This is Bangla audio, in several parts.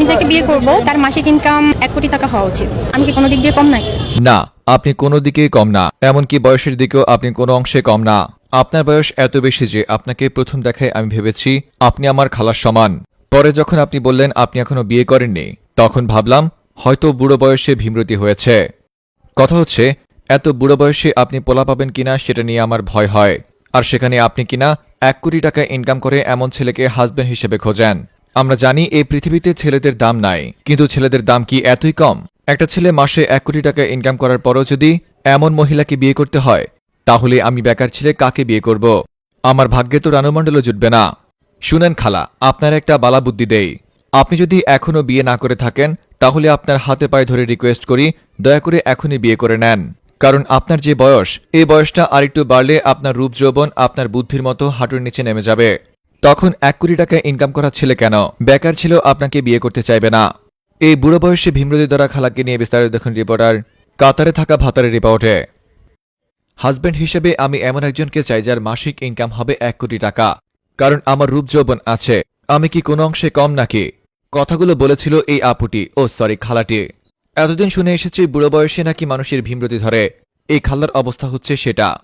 আমি যাকে বিয়ে করব, তার মাসিক ইনকাম এক কোটি টাকা হওয়া উচিত। আমি কি কোনো দিক দিয়ে কম নাকি না, আপনি কোনো দিকেই কম না। এমনকি বয়সের দিকেও আপনি কোনো অংশে কম না। আপনার বয়স এত বেশি যে আপনাকে প্রথম দেখায় আমি ভেবেছি আপনি আমার খালার সমান। পরে যখন আপনি বললেন, আপনি এখনও বিয়ে করেননি, তখন ভাবলাম, হয়তো বুড়ো বয়সে ভীমরতি হয়েছে। কথা হচ্ছে, এত বুড়ো বয়সে আপনি পোলা পাবেন কিনা সেটা নিয়ে আমার ভয় হয়। আর সেখানে আপনি কিনা এক কোটি টাকা ইনকাম করে এমন ছেলেকে হাজবেন্ড হিসেবে খোঁজেন। আমরা জানি এই পৃথিবীতে ছেলেদের দাম নাই, কিন্তু ছেলেদের দাম কি এতই কম? একটা ছেলে মাসে এক কোটি টাকা ইনকাম করার পরও যদি এমন মহিলাকে বিয়ে করতে হয়, তাহলে আমি বেকার ছেলে কাকে বিয়ে করব? আমার ভাগ্যে তো রানুমণ্ডলও জুটবে না। শুনেন খালা, আপনার একটা বালা বুদ্ধি দেই। আপনি যদি এখনও বিয়ে না করে থাকেন, তাহলে আপনার হাতে পায়ে ধরে রিকোয়েস্ট করি, দয়া করে এখনই বিয়ে করে নেন। কারণ আপনার যে বয়স, এই বয়সটা আরেকটু বাড়লে আপনার রূপ যৌবন, আপনার বুদ্ধির মতো হাঁটুর নিচে নেমে যাবে। তখন এক কোটি টাকা ইনকাম করা ছেলে কেন? বেকার ছিল আপনাকে বিয়ে করতে চাইবে না। এই বুড়ো বয়সে ভীমরতি দ্বারা খালাকে নিয়ে বিস্তারিত দেখুন রিপোর্টার কাতারে থাকা ভাতারের রিপোর্টে। হাজবেন্ড হিসেবে আমি এমন একজনকে চাই যার মাসিক ইনকাম হবে এক কোটি টাকা। কারণ আমার রূপ যৌবন আছে। আমি কি কোনো অংশে কম নাকি? কথাগুলো বলেছিল এই আপুটি। ও, সরি, খালাটি। এতদিন শুনে এসেছি বুড়ো বয়সে নাকি মানুষের ভীমরতি ধরে। এই খালার অবস্থা হচ্ছে সেটা।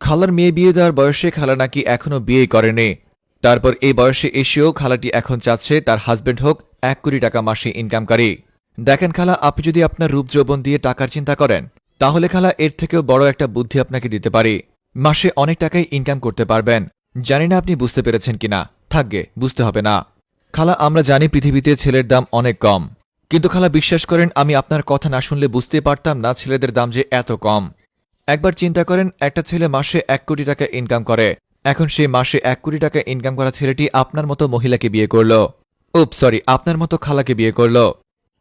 খালার মেয়ে বিয়ে দেওয়ার বয়সে খালা নাকি এখনও বিয়ে করেনি। তারপর এই বয়সে এসেও খালাটি এখন চাচ্ছে তার হাজবেন্ড হোক এক কোটি টাকা মাসে ইনকামকারী দেখেন খালা, আপনি যদি আপনার রূপ যৌবন দিয়ে টাকার চিন্তা করেন, তাহলে খালা এর থেকেও বড় একটা বুদ্ধি আপনাকে দিতে পারি। মাসে অনেক টাকাই ইনকাম করতে পারবেন। জানি না আপনি বুঝতে পেরেছেন কিনা। থাকবে বুঝতে হবে না। খালা, আমরা জানি পৃথিবীতে ছেলের দাম অনেক কম। কিন্তু খালা, বিশ্বাস করেন, আমি আপনার কথা না শুনলে বুঝতে পারতাম না ছেলেদের দাম যে এত কম। একবার চিন্তা করেন, একটা ছেলে মাসে এক কোটি টাকা ইনকাম করে। এখন সে মাসে এক কোটি টাকা ইনকাম করা ছেলেটি আপনার মতো মহিলাকে বিয়ে করল। উপ সরি আপনার মতো খালাকে বিয়ে করল।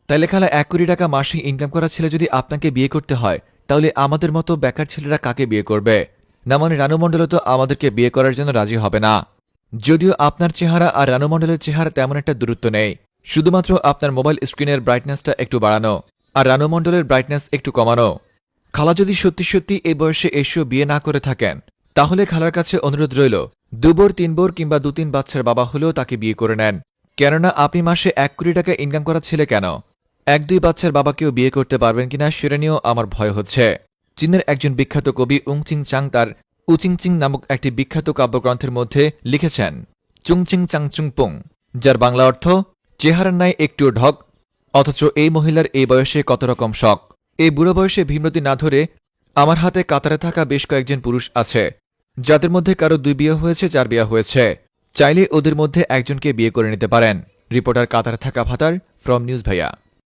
তাইলে খালা এক কোটি টাকা মাসে ইনকাম করা ছেলে যদি আপনাকে বিয়ে করতে হয়, তাহলে আমাদের মতো বেকার ছেলেরা কাকে বিয়ে করবে? না মানে রানুমণ্ডল তো আমাদেরকে বিয়ে করার জন্য রাজি হবে না। যদিও আপনার চেহারা আর রানুমণ্ডলের চেহারা তেমন একটা দূরত্ব নেই। শুধুমাত্র আপনার মোবাইল স্ক্রিনের ব্রাইটনেসটা একটু বাড়ানো আর রানুমণ্ডলের ব্রাইটনেস একটু কমানো। খালা যদি সত্যি সত্যি এই বয়সে এসেও বিয়ে না করে থাকেন তাহলে খালার কাছে অনুরোধ রইল, দুবোর, তিনবোর কিংবা দু তিন বাচ্চার বাবা হলেও তাকে বিয়ে করে নেন। কেননা আপনি মাসে এক কোটি টাকা ইনকাম করা ছেলে কেন? এক দুই বাচ্চার বাবাকেও বিয়ে করতে পারবেন কিনা সেটা নিয়েও আমার ভয় হচ্ছে। চীনের একজন বিখ্যাত কবি উংচিং চাং তার উচিংচিং নামক একটি বিখ্যাত কাব্যগ্রন্থের মধ্যে লিখেছেন, চুংচিং চাংচুং পুং যার বাংলা অর্থ, চেহারার নাই একটুও ঢক, অথচ এই মহিলার এই বয়সে কত রকম শখ। এই বুড়ো বয়সে ভীমরতি না ধরে আমার হাতে কাতারে থাকা বেশ কয়েকজন পুরুষ আছে। যাদের মধ্যে কারও দুই বিয়ে হয়েছে, চার বিয়ে হয়েছে। চাইলে ওদের মধ্যে একজনকে বিয়ে করে নিতে পারেন। রিপোর্টার কাতার থাকা ভাতার, ফ্রম নিউজ ভাইয়া।